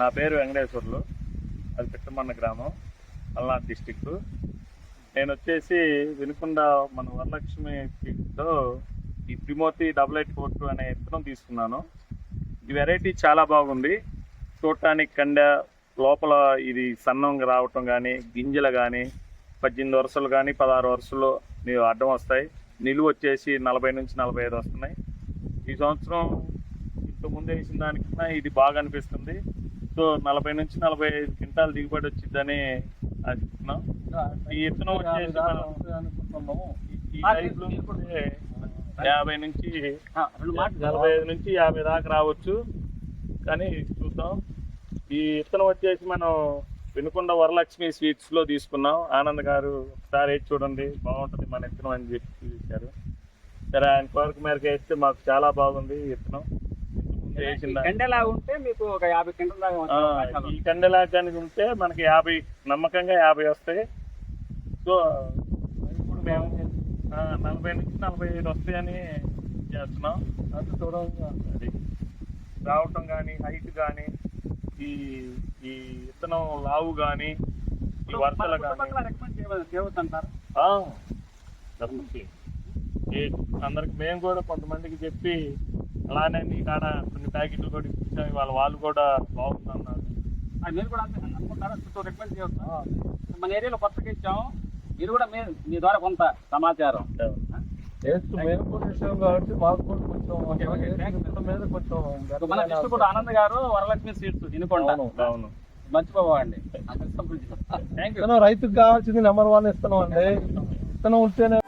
నా పేరు వెంకటేశ్వర్లు. అది పిట్టమన్న గ్రామం పల్నాడు డిస్టిక్ నేను వచ్చేసి వినుకొండ మన వరలక్ష్మి ఈ ప్రిమోతి డబుల్ ఎయిట్ ఫోర్ టూ అనే విత్తనం తీసుకున్నాను. ఈ వెరైటీ చాలా బాగుంది. చూడటానికి కండ లోపల ఇది సన్నంగా రావటం కానీ గింజలు కానీ పద్దెనిమిది వరుసలు కానీ పదహారు వరుసలు నీవు అడ్డం వస్తాయి. నిలువ వచ్చేసి నలభై నుంచి నలభై ఐదు వస్తున్నాయి. ఈ సంవత్సరం ఇంతకుముందు ముందు వేసిన దానికన్నా ఇది బాగా అనిపిస్తుంది. సో నలభై నుంచి నలభై ఐదు క్వింటాల్ దిగుబడి వచ్చిందని ఆశిస్తున్నాం ఈ యాభై నుంచి నలభై ఐదు నుంచి యాభై దాకా రావచ్చు. కానీ చూద్దాం. ఈ విత్తనం వచ్చేసి మనం వినుకొండ వరలక్ష్మి స్వీట్స్లో తీసుకున్నాం. ఆనంద్ గారు ఒకసారి వేసి చూడండి. బాగుంటుంది మన విత్తనం అని చెప్పి ఇచ్చారు సరే ఆయన కోరిక మేరకు వేస్తే మాకు చాలా బాగుంది ఈ ఉంటే మీకు ఒక యాభై దాకా ఈ కండలాగానికి ఉంటే మనకి యాభై నమ్మకంగా యాభై వస్తాయి. సో ఇప్పుడు మేము నలభై నుంచి నలభై ఐదు వస్తాయని చేస్తున్నాం. అది చూడండి అది రావటం కానీ హైట్ కానీ ఈ ఈ విత్తనం లావు కానీ ఈ వరుసలు కానీ అందరికి మేము కూడా కొంతమందికి చెప్పి అలానే నీ కాడ కొన్ని ప్యాకెట్లు కూడా ఇప్పించాం. వాళ్ళ వాళ్ళు కూడా బాగుందన్నారు. అది మీరు కూడా అంతే అనుకుంటారా? చుట్టూ రికమెండ్ చేయవచ్చు మన ఏరియాలో కొత్తగా ఇచ్చాము మీరు కూడా మీ మీ ద్వారా కొంత సమాచారం. కూడా కాబట్టి మాకు కూడా కొంచెం ఓకే, ఓకే. థాంక్స్. మొత్తం మీద కొంచెం మన డిస్ట్రిక్ట్ ఆనంద్ గారు వరలక్ష్మి స్వీట్స్ వినుకొండ అవును. మర్చిపోవండి థ్యాంక్ యూ ఇస్తున్నాం రైతుకు కావాల్సింది నెంబర్ వన్ ఇస్తున్నాం అండి. ఇస్తున్నాం ఉంటేనే